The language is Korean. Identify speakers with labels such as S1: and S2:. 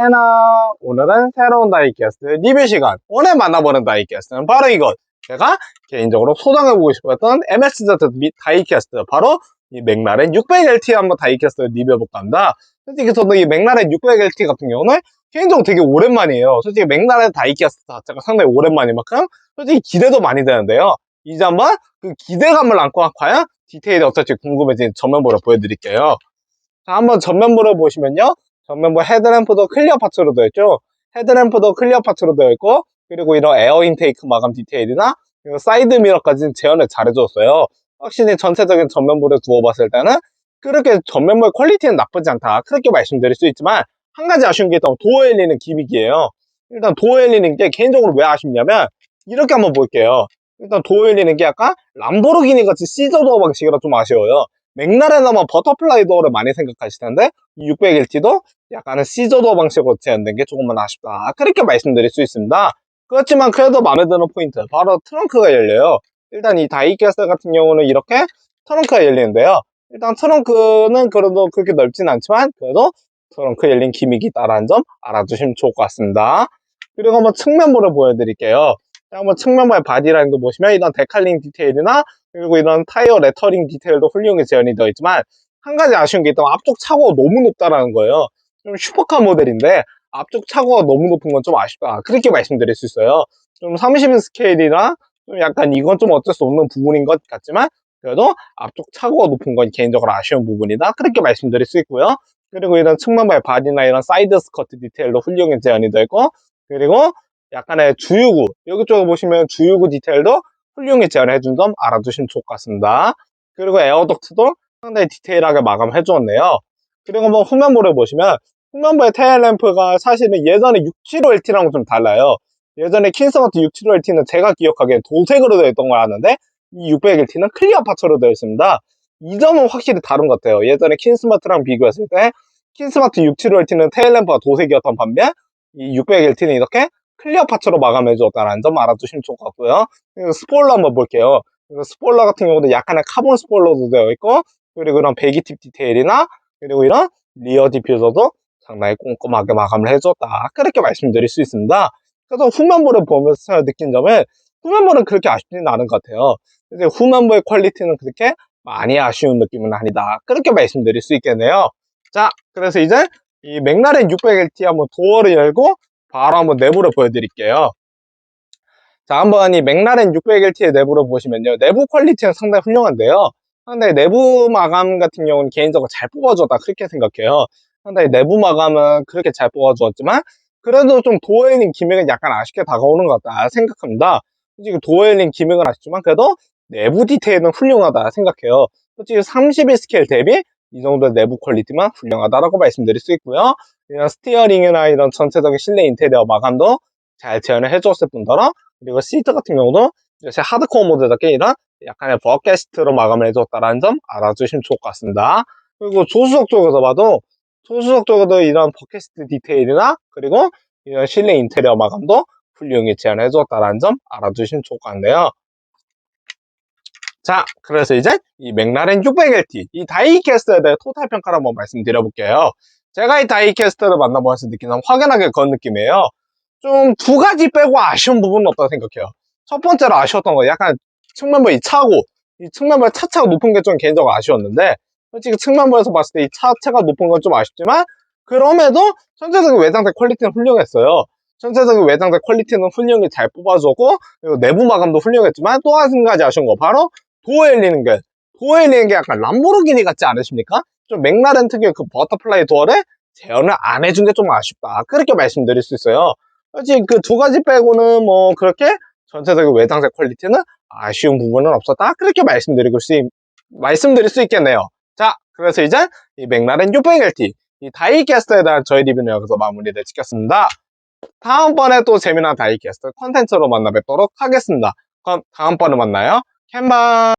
S1: 해나 오늘은 새로운 다이캐스트 리뷰 시간. 오늘 만나보는 다이캐스트는 바로 이것 제가 개인적으로 소장해보고 싶었던 MSZ 및 다이캐스트. 바로 이 맥라렌 600LT 한번 다이캐스트 리뷰해볼까 합니다. 솔직히 저도 이 맥라렌 600LT 같은 경우는 개인적으로 되게 오랜만이에요. 솔직히 맥라렌 다이캐스트 자체가 상당히 오랜만인 만큼 솔직히 기대도 많이 되는데요. 이제 한번 그 기대감을 안고 과연 디테일이 어떨지 궁금해진 전면부를 보여드릴게요. 자, 한번 전면부를 보시면요. 전면부 헤드램프도 클리어 파츠로 되어 있죠. 헤드램프도 클리어 파츠로 되어 있고, 그리고 이런 에어 인테이크 마감 디테일이나 그리고 사이드 미러까지는 재현을 잘 해줬어요. 확실히 전체적인 전면부를 두어봤을 때는 그렇게 전면부의 퀄리티는 나쁘지 않다. 그렇게 말씀드릴 수 있지만 한 가지 아쉬운 게 있다면 도어 엘리는 기믹이에요. 일단 도어 엘리는 게 개인적으로 왜 아쉽냐면 이렇게 한번 볼게요. 일단 도어 엘리는 게 약간 람보르기니 같이 시저 도어 방식이라 좀 아쉬워요. 맥라렌하면 버터플라이 도어를 많이 생각하실 텐데 이 600LT도 약간은 시저 도어 방식으로 제한된 게 조금만 아쉽다. 그렇게 말씀드릴 수 있습니다. 그렇지만 그래도 마음에 드는 포인트 바로 트렁크가 열려요. 일단 이 다이캐스 같은 경우는 이렇게 트렁크가 열리는데요. 일단 트렁크는 그래도 그렇게 넓진 않지만 그래도 트렁크 열린 기믹이 있다는 점 알아두시면 좋을 것 같습니다. 그리고 한번 측면부를 보여드릴게요. 한번 측면부의 바디라인도 보시면 이런 데칼링 디테일이나 그리고 이런 타이어 레터링 디테일도 훌륭히 재현이 되어 있지만 한 가지 아쉬운 게 있다면 앞쪽 차고가 너무 높다라는 거예요. 좀 슈퍼카 모델인데 앞쪽 차고가 너무 높은 건 좀 아쉽다. 그렇게 말씀드릴 수 있어요. 좀 30인 스케일이나 좀 약간 이건 좀 어쩔 수 없는 부분인 것 같지만 그래도 앞쪽 차고가 높은 건 개인적으로 아쉬운 부분이다. 그렇게 말씀드릴 수 있고요. 그리고 이런 측면발 바디나 이런 사이드 스커트 디테일도 훌륭히 재현이 되고 그리고 약간의 주유구 여기 쪽에 보시면 주유구 디테일도 훌륭히 제안해준 점 알아두시면 좋을 것 같습니다. 그리고 에어덕트도 상당히 디테일하게 마감해 주었네요. 그리고 뭐 후면부를 보시면 후면부의 테일램프가 사실은 예전에 675LT랑 좀 달라요. 예전에 킨스마트 675LT는 제가 기억하기엔 도색으로 되어 있던 걸 아는데 이 600LT는 클리어 파츠로 되어 있습니다. 이 점은 확실히 다른 것 같아요. 예전에 킨스마트랑 비교했을 때 킨스마트 675LT는 테일램프가 도색이었던 반면 이 600LT는 이렇게 클리어 파츠로 마감해 주었다는 점 알아두시면 좋을 것 같고요. 스포일러 한번 볼게요. 스포일러 같은 경우도 약간의 카본 스포일러도 되어 있고 그리고 이런 배기 팁 디테일이나 그리고 이런 리어 디퓨저도 상당히 꼼꼼하게 마감을 해줬다. 그렇게 말씀드릴 수 있습니다. 그래서 후면부를 보면서 느낀 점은 후면부는 그렇게 아쉽지는 않은 것 같아요. 근데 후면부의 퀄리티는 그렇게 많이 아쉬운 느낌은 아니다. 그렇게 말씀드릴 수 있겠네요. 자, 그래서 이제 이 맥라렌 600LT 한번 도어를 열고 바로 한번 내부를 보여드릴게요. 자, 한번 이 맥라렌 600LT의 내부를 보시면요. 내부 퀄리티는 상당히 훌륭한데요. 상당히 내부 마감 같은 경우는 개인적으로 잘 뽑아줬다. 그렇게 생각해요. 상당히 내부 마감은 그렇게 잘 뽑아주었지만, 그래도 좀 도어엘링 기믹은 약간 아쉽게 다가오는 것 같다 생각합니다. 솔직히 도어엘링 기믹은 아쉽지만, 그래도 내부 디테일은 훌륭하다 생각해요. 솔직히 31 스케일 대비 이 정도 내부 퀄리티만 훌륭하다라고 말씀드릴 수 있고요. 이런 스티어링이나 이런 전체적인 실내 인테리어 마감도 잘 재현을 해줬을 뿐더러 그리고 시트 같은 경우도 이제 하드코어 모드답게 이런 약간의 버캐스트로 마감을 해줬다는 점 알아주시면 좋을 것 같습니다. 그리고 조수석 쪽에서 봐도 조수석 쪽에도 이런 버캐스트 디테일이나 그리고 이런 실내 인테리어 마감도 훌륭히 재현해 줬다는 점 알아두시면 좋을 것 같네요. 자, 그래서 이제 이 맥라렌 600LT, 이 다이캐스트에 대해 토탈 평가를 한번 말씀드려볼게요. 제가 이 다이캐스트를 만나보면서 느끼는 확연하게 그런 느낌이에요. 좀 두 가지 빼고 아쉬운 부분은 없다고 생각해요. 첫 번째로 아쉬웠던 거 약간 측면부 이 차고, 이 측면부 차체가 높은 게 좀 개인적으로 아쉬웠는데, 솔직히 측면부에서 봤을 때 이 차체가 높은 건 좀 아쉽지만, 그럼에도 전체적인 외장재 퀄리티는 훌륭했어요. 전체적인 외장재 퀄리티는 훌륭히 잘 뽑아줬고, 그리고 내부 마감도 훌륭했지만, 또 한 가지 아쉬운 거, 바로 도어 열리는 게, 도어 열리는 게 약간 람보르기니 같지 않으십니까? 좀 맥라렌 특유의 그 버터플라이 도어를 재현을 안 해준 게 좀 아쉽다. 그렇게 말씀드릴 수 있어요. 솔직히 그두 가지 빼고는 뭐 그렇게 전체적인 외장재 퀄리티는 아쉬운 부분은 없었다. 그렇게 말씀드리고 수, 말씀드릴 수 있겠네요. 자, 그래서 이제 이 맥라렌 600LT, 이 다이캐스트에 대한 저희 리뷰는 여기서 마무리를 짓겠습니다. 다음번에 또 재미난 다이캐스트 컨텐츠로 만나 뵙도록 하겠습니다. 그럼 다음번에 만나요. 캔바